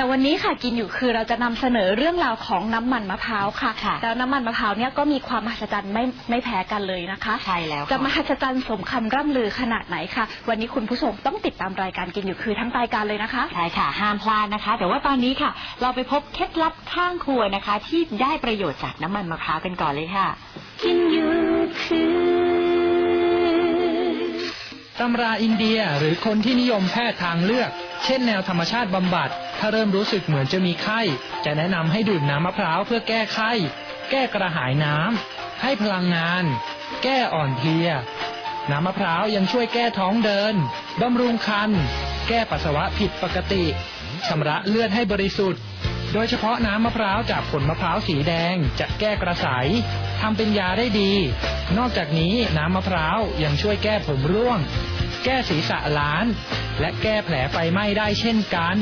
แต่วันนี้ค่ะกินอยู่คือเราจะนำเสนอเรื่องราวของน้ำมันมะพร้าวค่ะค่ะแล้วน้ำมันมะพร้าวเนี่ยก็มีความมหัศจรรย์ไม่ไม่แพ้กันเลยนะคะใช่แล้วจะค่ะมหัศจรรย์สมคำร่ำลือขนาดไหนค่ะ วันนี้คุณผู้ชมต้องติดตามรายการกินอยู่คือทั้งรายการเลยนะคะใช่ค่ะ ห้ามพลาดนะคะ แต่ว่าตอนนี้ค่ะ เราไปพบเคล็ดลับข้างครัวนะคะ ที่ได้ประโยชน์จากน้ำมันมะพร้าวกันก่อนเลยค่ะ กินอยู่คือตำราอินเดียหรือคนที่นิยมแพทย์ทางเลือก เช่นแนวธรรมชาติบำบัด ถ้าเริ่มรู้สึกเหมือนจะมีไข้ จะแนะนำให้ดื่มน้ำมะพร้าวเพื่อแก้ไข้ แก้กระหายน้ำ ให้พลังงาน แก้อ่อนเพลีย น้ำมะพร้าวยังช่วยแก้ท้องเดิน บำรุงคัน แก้ปัสสาวะผิดปกติ ชำระเลือดให้บริสุทธิ์ โดยเฉพาะน้ำมะพร้าวจากผลมะพร้าวสีแดงจะแก้กระสายทำเป็นยาได้ดี นอกจากนี้น้ำมะพร้าวยังช่วยแก้ผมร่วง แก้ศีรษะล้าน และแก้แผลไฟไหม้ได้เช่นกัน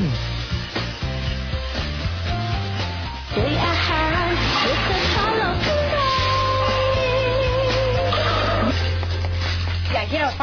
ด้ว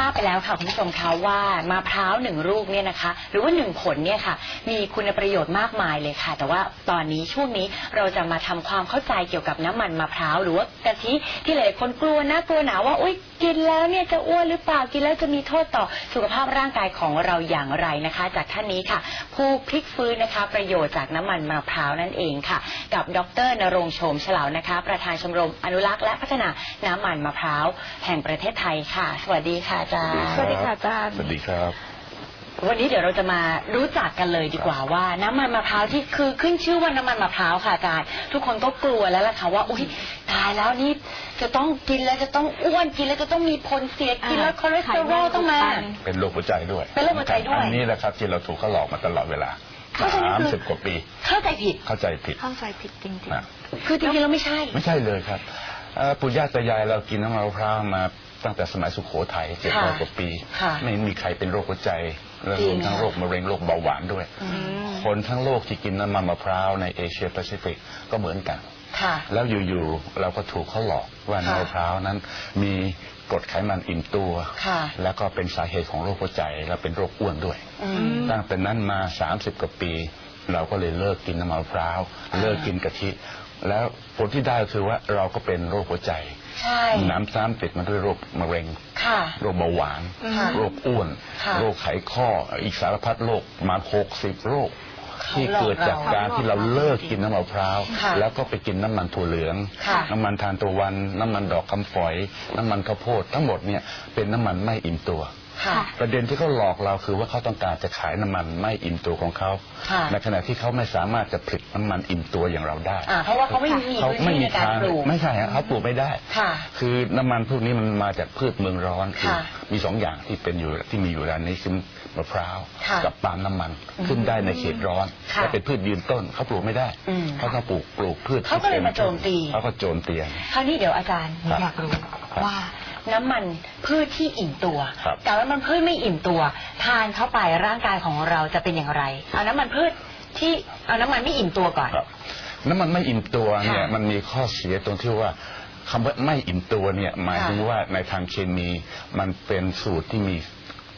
ราบไปแล้วค่ะคุณผู้ชมคะว่ามะพร้าวหนึ่งลูกเนี่ยนะคะ หรือว่าหนึ่งผลเนี่ยค่ะ มีคุณประโยชน์มากมายเลยค่ะ แต่ว่าตอนนี้ช่วงนี้เราจะมาทำความเข้าใจเกี่ยวกับน้ำมันมะพร้าวหรือว่ากะทิที่หลายคนกลัวนะกลัวหนาว่าอุ้ยกินแล้วเนี่ยจะอ้วนหรือเปล่ากินแล้วจะมีโทษต่อสุขภาพร่างกายของเราอย่างไรนะคะ จากท่านนี้ค่ะ ผู้พลิกฟื้นนะคะ ประโยชน์จากน้ำมันมะพร้าวนั่นเองค่ะ กับดรนรงค์โฉมฉลาวนะคะ ประธานชมรมอนุรักษ์และพัฒนาน้ำมันมะพร้าวแห่งประเทศไทยค่ะ สวัสดีค่ะอาจารย์สวัสดีค่ะอาจารย์ สวัสดีครับ วันนี้เดี๋ยวเราจะมารู้จักกันเลยดีกว่าว่า น้ำมันมะพร้าวที่คือขึ้นชื่อว่าน้ำมันมะพร้าวค่ะอาจารย์ทุกคนก็กลัวแล้วล่ะค่ะว่าอุ้ยตายแล้วนี่จะต้องกินแล้วจะต้องอ้วนกินแล้วจะต้องมีผลเสียกินแล้วคอเลสเตอรอลต้องมาเป็นโรคหัวใจด้วย เป็นโรคหัวใจด้วยอันนี้แหละครับที่เราถูกเขาหลอกมาตลอดเวลาเข้าใจไหมสามคือสิบกว่าปี เข้าใจผิด เข้าใจผิด เข้าใจผิดจริงนะคือจริงๆแล้วไม่ใช่ ไม่ใช่เลยครับเอ่อปู่ย่าตายายเรากินน้ำมันมะพร้าวมา ตั้งแต่สมัยสุโขทัยเจ็ดร้อยค่ะกว่าปี ค่ะไม่มีใครเป็นโรคหัวใจและจริรงวมทั้งค่ะโรคมะเร็งโรคเบาหวานด้วย อืมคนทั้งโลกที่กินน้ำมันมะพร้าวในเอเชียแปซิฟิกก็เหมือนกัน ค่ะ แล้วอยู่ๆเราก็ถูกเขาหลอกว่าค่ะ น้ำมะพร้าวนั้นมีกรดไขมันอิ่มตัว ค่ะแล้วก็เป็นสาเหตุของโรคหัวใจและเป็นโรคอ้วนด้วย อืม ตั้งแต่นั้นมา 30 กว่าปี เราก็เลยเลิกกินน้ำมันมะพร้าวอ่าเลิกกินกะทิ แล้วผลที่ได้ก็คือว่าเราก็เป็นโรคหัวใจ ใช่น้ำซ้ำติดมาด้วยโรคมะเร็ง ค่ะ โรคเบาหวาน ค่ะโรคอ้วน ค่ะโรคไขข้อ อีกสารพัดโรคมาหกสิบโรคเขาที่เกิดจากการที่เราเลิกกินน้ำมะพร้าว ค่ะแล้วก็ไปกินน้ำมันถั่วเหลือง ค่ะน้ำมันทานตะวัน น้ำมันดอกคำฝอย น้ำมันข้าวโพด ทั้งหมดเนี่ยเป็นน้ำมันไม่อิ่มตัว ค่ะ ประเด็นที่เขาหลอกเราคือว่าเขาต้องการจะขายน้ำมันไม่อิ่มตัวของเขาค่ะในขณะที่เขาไม่สามารถจะผลิตน้ำมันอิ่มตัวอย่างเราได้อ่าเพราะว่าเขาไม่มีเขาพื้นไม่ที่มีในการทางปลูกไม่ใช่ฮะเขาปลูกไม่ได้ค่ะ คือน้ำมันพวกนี้มันมาจากพืชเมืองร้อนคือค่ะมีสองอย่างที่เป็นอยู่ที่มีอยู่แล้วนี้คือมะพร้าวค่ะกับปาล์มน้ำมันอืมขึ้นได้ในเขตร้อนค่ะและเป็นพืชยืนต้นเขาปลูกไม่ได้อืมเขาก็ปลูกปลูกพืชเขาก็เลยมาโจมตีเขาก็โจมตีคราวนี้เดี๋ยวอาจารย์หนูครับอยากรู้ครับว่า น้ำมันพืชที่อิ่มตัว ครับกับน้ำมันพืชไม่อิ่มตัว ทานเข้าไปร่างกายของเราจะเป็นอย่างไร เอาน้ำมันพืชที่เอาน้ำมันไม่อิ่มตัวก่อน ครับน้ำมันไม่อิ่มตัวเนี่ยค่ะมันมีข้อเสียตรงที่ว่าคำว่าไม่อิ่มตัวเนี่ยหมายถึงค่ะว่าในทางเคมีมันเป็นสูตรที่มี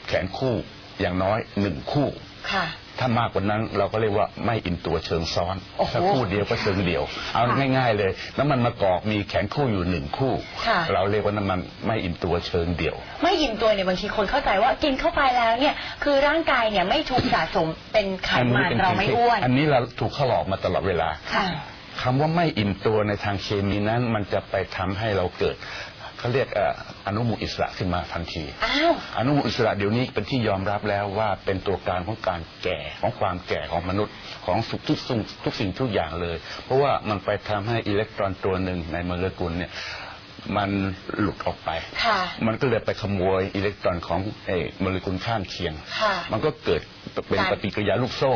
แขนคู่อย่างน้อยหนึ่งคู่ ค่ะ ถ้ามากกว่านั้นเราก็เรียกว่าไม่อิ่มตัวเชิงซ้อนโอ้โหถ้าคู่เดียวก็เชิงเดียว เอาค่ะง่าย ๆ เลย น้ำมันมะกอกมีแขนคู่อยู่หนึ่งคู่ ค่ะ เราเรียกว่าน้ำมันไม่อิ่มตัวเชิงเดียว ไม่อิ่มตัวเนี่ยบางทีคนเข้าใจว่ากินเข้าไปแล้วเนี่ยคือร่างกายเนี่ยไม่ถูกสะสมเป็นไขมันป็เราไม่อ้วนอันนี้เราถูกเขาหลอกมาตลอดเวลา ค่ะ คำว่าไม่อิ่มตัวในทางเคมีนั้น มันจะไปทำให้เราเกิด เขาเรียกเอ่ออนุมูลอิสระขึ้นมาทันที อ้าว อนุมูลอิสระเดี๋ยวนี้เป็นที่ยอมรับแล้วว่าเป็นตัวการของการแก่ของความแก่ของมนุษย์ของสุขทุกสิ่งทุกสิ่งทุกอย่างเลย เพราะว่ามันไปทำให้อิเล็กตรอนตัวหนึ่งในโมเลกุลเนี่ย มันหลุดออกไป ค่ะมันก็เลยไปขโมยอิเล็กตรอนของเออโมเลกุลข้างเคียง ค่ะ มันก็เกิดเป็นการปฏิกิริยาลูกโซ่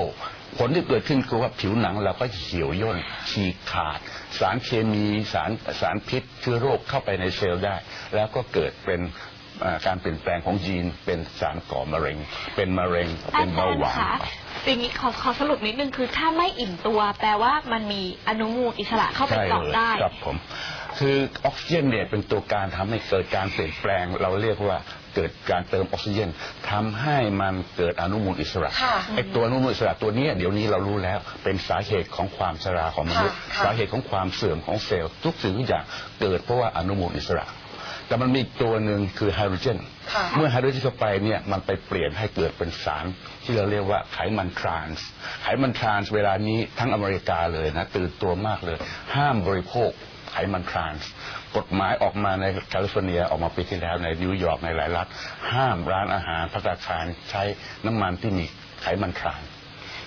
ผลที่เกิดขึ้นคือว่าผิวหนังเราก็เหี่ยวย่นฉีกขาด สารเคมีสารสารพิษเชื้อโรคเข้าไปในเซลล์ได้ แล้วก็เกิดเป็น อ่าการเปลี่ยนแปลงของยีนเป็นสารก่อมะเร็ง เป็นมะเร็งเป็นเบาหวานอาจารย์คะอย่างนี้ขอขอสรุปนิดนึงคือถ้าไม่อิ่มตัว แปลว่ามันมีอนุมูลอิสระเข้าไปใช่เกาะเลยได้ ครับผม คือออกซิเจนเนี่ยเป็นตัวการทำให้เกิดการเปลี่ยนแปลง เราเรียกว่าเกิดการเติมออกซิเจนทำให้มันเกิดอนุมูลอิสระค่ะไอตัวอนุมูลอิสระตัวเนี้ยเดี๋ยวนี้เรารู้แล้วเป็นสาเหตุของความชราของมนุษย์ค่ะค่ะ สาเหตุของความเสื่อมของเซลล์ทุกสิ่งทุกอย่างเกิดเพราะว่าอนุมูลอิสระ แต่มันมีอีกตัวหนึ่งคือไฮโดรเจน ค่ะเมื่อไฮโดรเจนเข้าไปเนี่ยมันไปเปลี่ยนให้เกิดเป็นสารที่เราเรียกว่าไขมันทรานส์ ไขมันทรานส์เวลานี้ทั้งอเมริกาเลยนะตื่นตัวมากเลย ห้ามบริโภคไขมันทรานส์ กฎหมายออกมาในแคลิฟอร์เนียออกมาปีที่แล้วในนิวยอร์กในหลายรัฐ ห้ามร้านอาหารพัตตาคารใช้น้ำมันที่มีไขมันทรานส์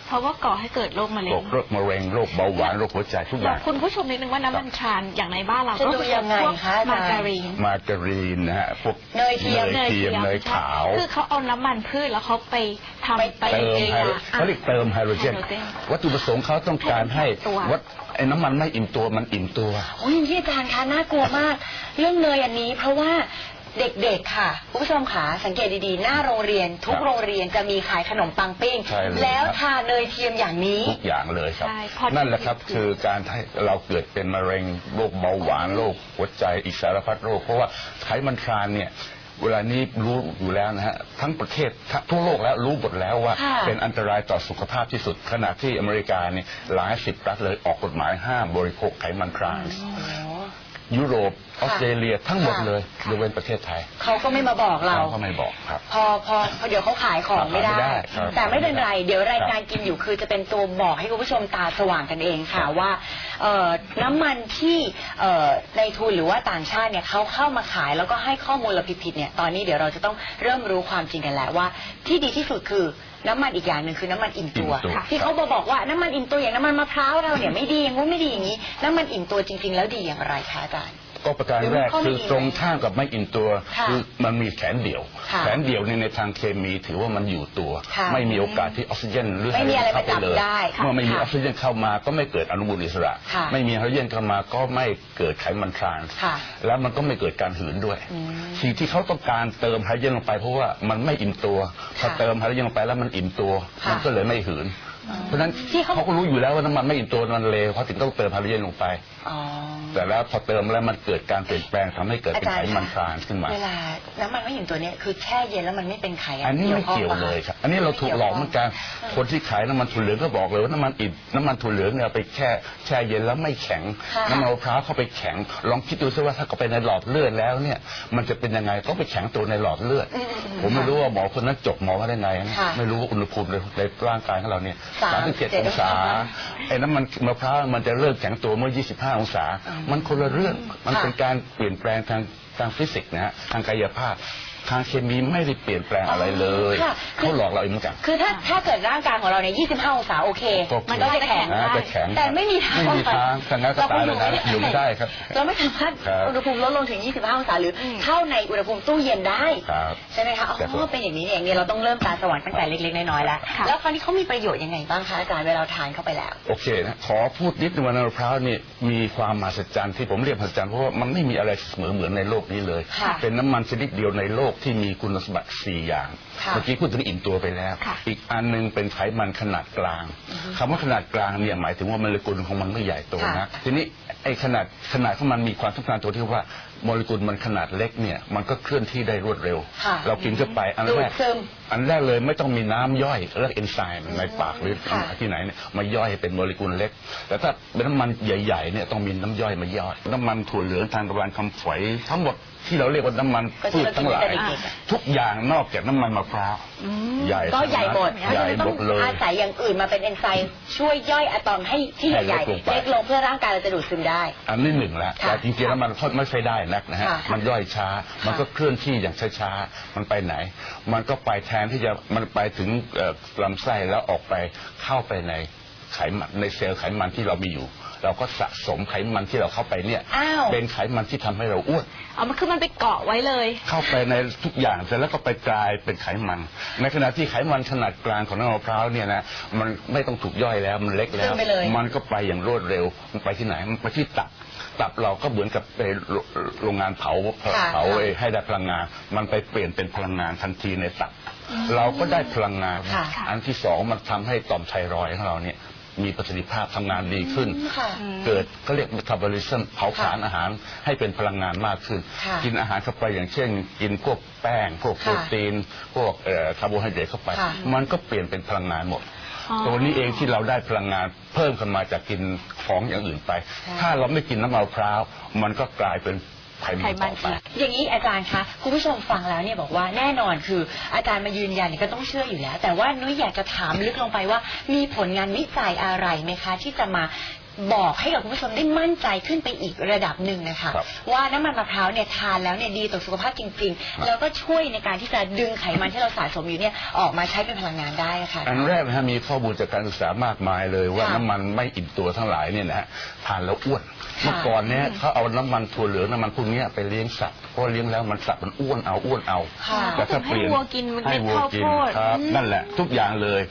เพราะว่าก่อให้เกิดโรคมะเร็โรงคโรคมะเร็งโรคเบาหวานโรคหัวใจทุกอบอกย่างคุณผู้ชมนิดนึงว่าน้ำมันทรานอย่างในบ้านเราจะก็ดูคือยังไงพวกคะอาจารย์ มาการีน มาการีนนะฮะพวกเนยเทียม เนยเทียมเนยขาว คือเขาเอาน้ำมันพืชแล้วเขาไปทำไปไปเติมเองไฮโดรอะเขาเรียกเติมไฮโดรเจน ไฮโดรเจนวัตถุประสงค์เขาต้องการให้ให้มันอิ่มตัว วัตไอ้น้ำมันไม่อิ่มตัวมันอิ่มตัว โอ้ยที่อาจารย์คะน่ากลัวมาก เรื่องเนยอันนี้เพราะว่า เด็กๆค่ะคุณผู้ชมขาสังเกตดีๆ หน้าโรงเรียนทุกครับโรงเรียนจะมีขายขนมปังปิ้ง ใช่เลยแล้วครับทาเนยเทียมอย่างนี้ ทุกอย่างเลยครับ ใช่พอนั่นแหละครับคือการให้เราเกิดเป็นมะเร็งโรคเบาหวานโรคหัวใจอีกสารพัดโรค เพราะว่าไขมันทรานเนี่ยเวลานี้รู้อยู่แล้วนะฮะทั้งประเทศทั้งทั่วโลกแล้วรู้หมดแล้วว่า ค่ะ เป็นอันตรายต่อสุขภาพที่สุดขณะที่อเมริกาเนี่ยหลายสิบรัฐเลยออกกฎหมายห้ามบริโภคไขมันทรานส์โอ้ ยุโรปออสเตรเลียทั้งหมดค่ะเลยค่ะยกเว้นประเทศไทย เขาก็ไม่มาบอกเราเขาก็ไม่บอกครับพอพอพอเดี๋ยวเขาขายของไม่ได้ขายไม่ได้ครับแต่ไม่เป็นไร เดี๋ยวรายการครับกินอยู่คือจะเป็นตัวบอกให้คุณผู้ชมตาสว่างกันเองค่ะครับว่าเอ่อน้ำมันที่เอ่อในทุนหรือว่าต่างชาติเนี่ยเขาเข้ามาขายแล้วก็ให้ข้อมูลเราผิดๆเนี่ยตอนนี้เดี๋ยวเราจะต้องเริ่มรู้ความจริงกันแล้วว่า ที่ดีที่สุดคือ น้ำมันอีกอย่างหนึ่งคือน้ำมันอิ่มตัว อิ่มตัว ที่เขาบอกบอกว่าน้ำมันอิ่มตัวอย่างน้ำมันมะพร้าวเราเนี่ยไม่ดีอย่างงู้นไม่ดีอย่างนี้ น้ำมันอิ่มตัวจริง ๆ แล้วดีอย่างไรคะอาจารย์ ก็ประการแรกหรือมันคือข้อดีตรงข้ามกับไม่อิ่มตัวค่ะคือมันมีแขนเดี่ยว ค่ะแขนเดี่ยวในในทางเคมีถือว่ามันอยู่ตัว ค่ะไม่มีโอกาสที่ออกซิเจนหรือไม่มีอะไรเข้าไปเลยมาจับได้ค่ะเมื่อไม่มีอค่ะอกซิเจนเข้ามาก็ไม่เกิดอนุมูลอิสระ ค่ะไม่มีไฮโดรเจนเข้ามาก็ไม่เกิดไขมันทรานส์ค่ะแล้วมันก็ไม่เกิดการหืนด้วย อืมสิ่งที่เขาต้องการเติมไฮโดรเจนลงไปเพราะว่ามันไม่อิ่มตัวพอค่ะ เติมไฮโดรเจนลงไปแล้วมันอิ่มตัวค่ะมันก็เลยไม่หืน เพราะฉะนั้นที่เขา เขาก็รู้อยู่แล้วว่าน้ำมันไม่อิ่มตัวมันเลวเขาถึงต้องเติมไฮโดรเจนลงไป อ๋อ แต่แล้วพอเติมแล้วมันเกิดการเปลี่ยนแปลงทำให้เกิดเป็นอาจารไขย์มันทรานส์ขึ้นมา เวลาน้ำมันไม่อิ่มตัวเนี้ยคือแช่เย็นแล้วมันไม่เป็นไขะอันนี้ไม่เกี่ยวข้งปะเลยครับ อันนี้เราถูกหลอกเหมือนกัน คนที่ขายน้ำมันถั่วเหลืองก็บอกเลยว่าน้ำมันอิ่มน้ำมันถั่วเหลืองเนี่ยไปแช่แช่เย็นแล้วไม่แข็ง ค่ะน้ำมันมะพร้าวเข้าไปแข็ง ลองคิดดูซิว่าถ้าเข้าไปในหลอดเลือดแล้วเนี่ย มันจะเป็นยังไงก็ไปแข็งตัวในหลอดเลือด อืมอืมอืมผมไม่รู้ว่าหมอคนนั้นจบหมอมาได้ไงนะค่ะ ไม่รู้ว่าอุณหภูมิในในร่างกายของเราเนี่ยสามสามสิบเจ็ดเจ็ดองศาองศาไอ้น้ำมันมะพร้าวมันจะเริ่มแข็งตัวเมื่อ 25 องศาอืมมันคนละเรื่องมันค่ะเป็นการเปลี่ยนแปลงทางทางฟิสิกส์นะฮะทางกายภาพ ทางเคมีไม่ได้เปลี่ยนแปลงอะไรเลยค่ะ เขาหลอกเราเองเหมือนกัน คือถ้าถ้าเกิดร่างกายของเราเนี่ย25องศาโอเค โอเคมันก็จะแข็งอ่าจะแข็งแต่ไม่มีทางไม่มีทางทางนั้นก็ตายเลยนะอยู่ไม่ได้ครับเราไม่สามารถครับ อุณหภูมิลดลงถึง 25องศาหรืออม เข้าในอุณหภูมิตู้เย็นได้ ครับ ใช่ไหมคะอ๋ครับผม อเป็นอย่างนี้เองเนี่ยเราต้องเริ่มตาสว่างตั้งแต่เล็กๆน้อยๆแล้ว ค่ะ แล้วคราวนี้เขามีประโยชน์ยังไงบ้างคะอาจารย์เวลาเราทานเข้าไปแล้ว โอเคนะขอพูดนิดนึงว่าน้ำมะพร้าวนี่มีความมหัศจรรย์ที่ผมเรียกมหัศจรรย์เพราะว่ามันไม่มีอะไรเสมอเหมือนในโลกนี้เลย ค่ะ เป็นน้ำมันชนิดเดียวในโลกที่มีคุณสมบัติสี่อย่าง ค่ะเมื่อกี้พูดถึงอิ่มตัวไปแล้ว ค่ะอีกอันหนึงเป็นไขมันขนาดกลางคำว่าขนาดกลางเนี่ยหมายถึงว่าโมเลกุลของมันไม่ใหญ่โตค่ะ นะทีนี้ไอ้ขนาดขนาดของมันมีความสำคัญตัวที่ว่าโมเลกุลมันขนาดเล็กเนี่ยมันก็เคลื่อนที่ได้รวดเร็ว ค่ะเรากินเข้าไปอันดูแรดกซึม อันแรกเลยไม่ต้องมีน้ำย่อยเรียกเอนไซม์ในปากหรือค่ะที่ไหนเนี่ยมาย่อยให้เป็นโมเลกุลเล็ก แต่ถ้าเป็นน้ำมันใหญ่ๆเนี่ยต้องมีน้ำย่อยมาย่อย น้ำมันถั่วเหลืองทางตะวันคำฝอยทั้งหมดที่เราเรียกว่าน้ำมันก็พืที่ชเรากิทั้นงหลายแต่เด็กๆอะทุกอย่างนอกจากน้ำมันมะพร้าว อืมใหญ่ก็ใหญ่หมดใหญ่เพราะฉะนั้นหมต้องดเลยอาศัยอย่างอื่นมาเป็นเอนไซม์ช่วยย่อยอะตอมให้ที่ให้ใหญ่เล็กลงๆไปเล็กลงเพื่อร่างกายเราจะดูดซึมได้ อันนี้หนึ่งแล้วค่ะแต่จริงๆแล้วมันไม่ใช่ได้นักนะฮะค่ะมันย่อยช้า มันก็เคลื่อนที่อย่างช้าๆมันไปไหน มันก็ไปแทนที่จะมันไปถึงเอ่อลำไส้แล้วออกไปเข้าไปในไขมันในเซลล์ไขมันที่เรามีอยู่ เราก็สะสมไขมันที่เราเข้าไปเนี่ย อ้าว เป็นไขมันที่ทำให้เราอ้วน เอามันคือมันไปเกาะไว้เลย เข้าไปในทุกอย่างเสร็จแล้วก็ไปกลายเป็นไขมัน ในขณะที่ไขมันขนาดกลางของน้ำมะพร้าวเนี่ยนะมันไม่ต้องถูกย่อยแล้วมันเล็กแล้ว ซึมไปเลย มันก็ไปอย่างรวดเร็ว มันไปที่ไหนมันไปที่ตับตับเราก็เหมือนกับไปโรโรงงานเผาค่ะเผาไอ้ให้ได้พลังงาน มันไปเปลี่ยนเป็นพลังงานทันทีในตับ เราก็ได้พลังงาน ค่ะ อันที่สองมันทำให้ต่อมไทรอยด์ของเราเนี่ย มีประสิทธิภาพทำงานดีขึ้นอืมค่ะ เกิดก็เรียก metabolism เผาผลาญอาหารให้เป็นพลังงานมากขึ้น ค่ะกินอาหารเข้าไปอย่างเช่น กินพวกแป้ง พวกโปรตีน พวกเอ่อคาร์โบไฮเดรตเข้าไป ค่ะ มันก็เปลี่ยนเป็นพลังงานหมด อ๋อ ตัวนี้เองที่เราได้พลังงานเพิ่มขึ้นมาจากกินของอย่างอื่นไป ถ้าเราไม่กินน้ำมันมะพร้าว มันก็กลายเป็น ไขมันต่อไป อย่างนี้อาจารย์คะคุณผู้ชมฟังแล้วเนี่ยบอกว่าแน่นอนคืออาจารย์มายืนยันเนี่ยก็ต้องเชื่ออยู่แล้ว แต่ว่านุ้ยอยากจะถามลึกลงไปว่ามีผลงานวิจัยอะไรไหมคะ ที่จะมา บอกให้กับคุณผู้ชมได้มั่นใจขึ้นไปอีกระดับหนึ่งนะคะครับว่าน้ำมันมะพร้าวเนี่ยทานแล้วเนี่ยดีต่อสุขภาพจริง ครับ ๆ แล้วก็ช่วยในการที่จะดึงไขมันที่เราสะสมอยู่เนี่ยออกมาใช้เป็นพลังงานได้ค่ะ อันแรกนะฮะมีข้อมูลจากการศึกษามากมายเลยว่าค่ะน้ำมันไม่อิ่มตัวทั้งหลายเนี่ยนะฮะทานแล้วอ้วนค่ะเมื่อก่อนเนี่ยเขาเอาน้ำมันถั่วเหลืองน้ำมันพวกเนี้ยไปเลี้ยงสัตว์เพราะเลี้ยงแล้วมันสัตว์มันอ้วนเอาอ้วนเอาค่ะ แต่ถ้าเปลี่ยนให้วัวกินเม็ดให้วัวกินข้าวโพด ครับอืมนั่นแหละทุกอย่างเลย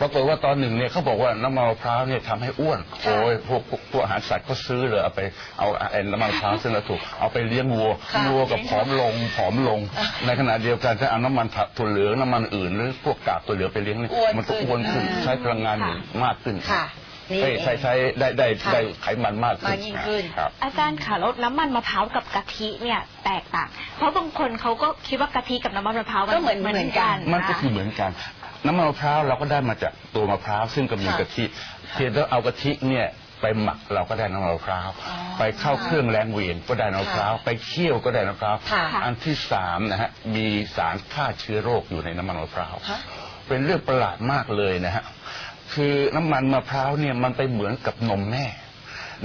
ปรากฏว่าตอนหนึ่งเนี่ยเขาบอกว่าน้ำมันมะพร้าวเนี่ยทำให้อ้วนค่ะโอ้ยพวกพวกพวกอาหารสัตว์เขาซื้อเลยเอาไปเอาไอ้น้ำมันมะพร้าวซึ่งเราถูกเอาไปเลี้ยงวัวค่ะวัวกับผอมลงผอมลง ในขณะเดียวกันถ้าเอาน้ำมันถั่วเหลืองน้ำมันอื่นหรือพวกกากถั่วเหลืองไปเลี้ยงเนี่ยอ้วนมันก็อ้วนขึ้นขึ้นใช้พลังงานค่ะ มากขึ้นค่ะนี่เอ้ยใช้ใช้ได้ได้ค่ะได้ไขมันมากขึ้นมากยิ่งขึ้น ครับ อาจารย์ค่ะแล้วน้ำมันมะพร้าวกับกะทิเนี่ยแตกต่าง เพราะบางคนเขาก็คิดว่ากะทิกับน้ำมันมะพร้าวก็เหมือนเหมือนกัน มันก็คือเหมือนกัน น้ำมันมะพร้าวเราก็ได้มาจากตัวมะพร้าวซึ่งก็มีค่ะกะทิ เพียงแต่เอากะทิเนี่ยไปหมักเราก็ได้น้ำมันมะพร้าวอ๋อไปเข้าเครื่องแรงเหวียนก็ได้น้ำมะพร้าวไปเคี่ยวก็ได้น้ำมะพร้าวค่ะอันที่สามนะฮะมีสารฆ่าเชื้อโรคอยู่ในน้ำมันมะพร้าวฮะ เป็นเรื่องประหลาดมากเลยนะฮะคือน้ำมันมะพร้าวเนี่ยมันไปเหมือนกับนมแม่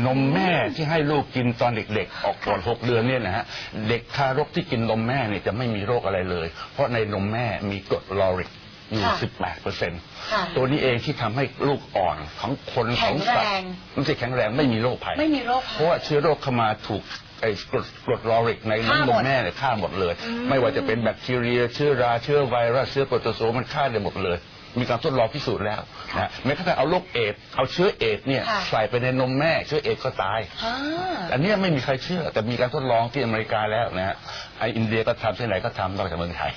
นมแม่ที่ให้ลูกกินตอนเด็กๆ ออกก่อนหกเดือนเนี่ยนะฮะเด็กทารกที่กินนมแม่เนี่ยจะไม่มีโรคอะไรเลย เพราะในนมแม่มีกรดลอริก อยู่ ค่ะ18เปอร์เซ็นต์ค่ะตัวนี้เองที่ทำให้ลูกอ่อนของคนของสัตแข็งแรว์งไม่ใช่แข็งแรงไม่มีโรคภัย ไม่มีโรคเพราะว่าเชื้อโรคเข้ามาถูกไอ้กรดกรดลอริกในฆ่าหมน้ำนดมแม่เนี่ยฆ่าหมดเลยไม่ว่าจะเป็นแบคทีเรีย เชื้อราเชื้อไวรัสเชื้อโปรโตโซมันฆ่าได้หมดเลย มีการทดลองพิสูจน์แล้วนะแม้กระทั่งเอาโรคเอดส์เอาเชื้อเอดส์เนี่ยค่ะ ใส่ไปในนมแม่เชื้อเอดส์ก็ตาย อ่า อันเนี้ยไม่มีใครเชื่อ แต่มีการทดลองที่อเมริกาแล้วนะฮะไออินเดียก็ทำที่ไหนก็ทำนอกจากเมืองไทย